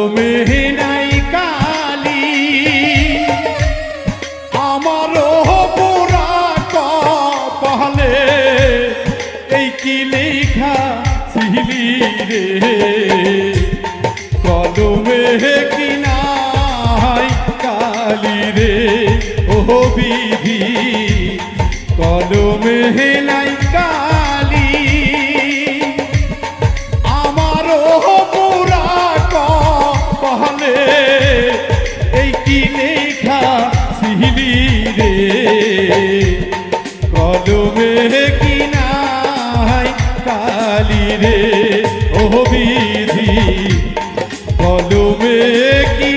কলমে নাই কালি। আমারও পুরা কপালে এই কি কলমে কি নাই কালি রে? ও বিধি নাই কলমে কি নাই কালি রে ও বিধি কলমে কি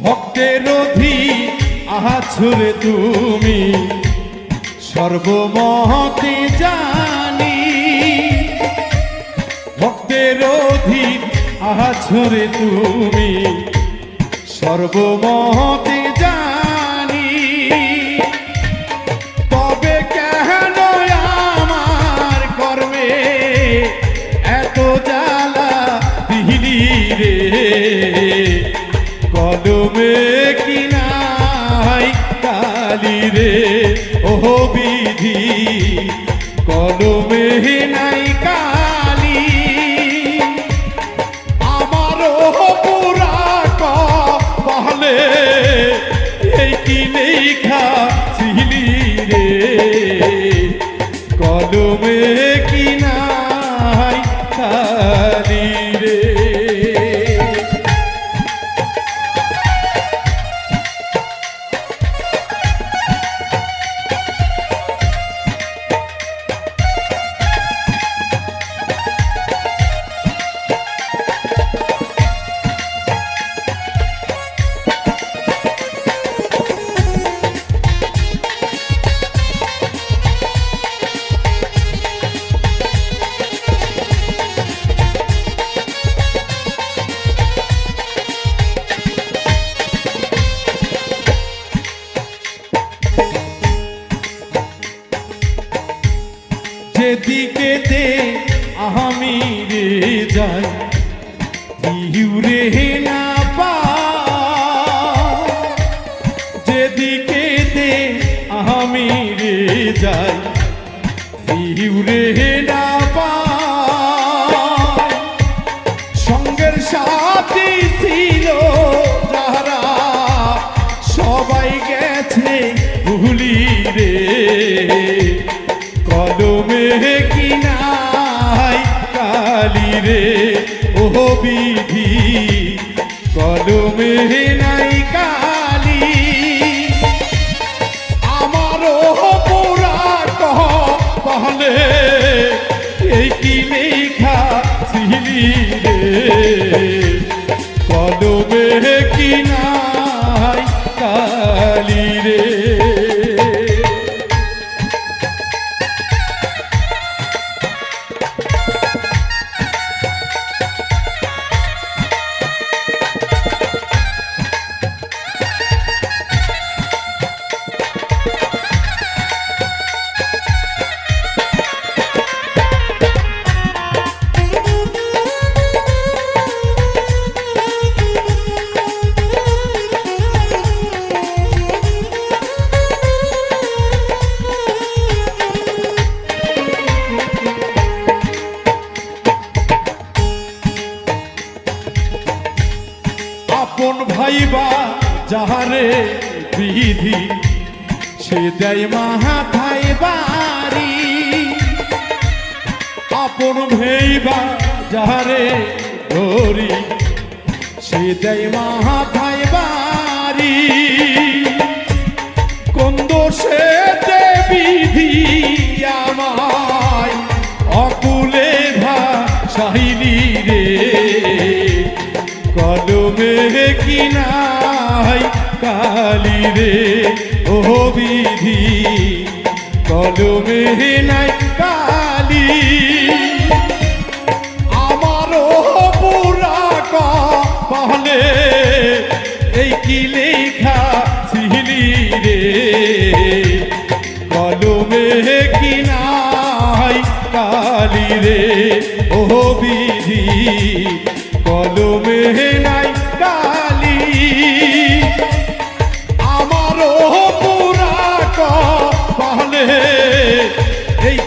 ভক্তের অধি আছুরে তুমি। সর্বমহতে জানি ভক্তের অধি আছুরে তুমি। সর্বমহতে জানি। কলমে কি নাই কালি রে? ও বিধি কলমে নাই কালি। আমারও পুরা কপালে এই কি লেখা ছিলি রে? কলমে যেদিকে আমি রে যাই ইউরে না পা যেদিকে দে আমি রে যাই ইউরে না পা, সঙ্গের সাথী ছিল যারা, সবাই গেছে বিধি, কলমে নাই কালি। আমারও পুরা কহ কহলে এই কি লেখা ছিলি রে? কলমে কি নাই করে বিধি, সে দেয় মাহা খাই বাড়ি। আপন ভেইবা যারে ধরি, সে দেয় মাহা মাথায় বাড়ি। কোন দোষে বিধি আমায় অকুলে ভা ভাষাইলি রে? কলমে কিনা কালি রে ও বিধি, কলমে নাই কালি। আমারও পুরা কপালে, এই কি লেখা ছিলি রে? কলমে কি নাই কালি রে ও বিধি, কলমে নাই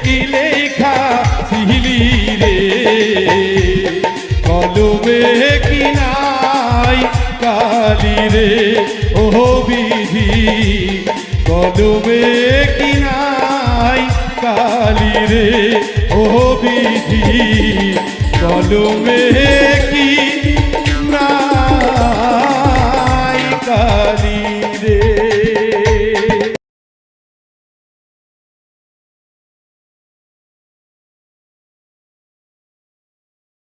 লেখা ছিলি রে? কলমে কি কালি রে? ও বিধি কি নাই কালি রে? ও বিধি, কলমে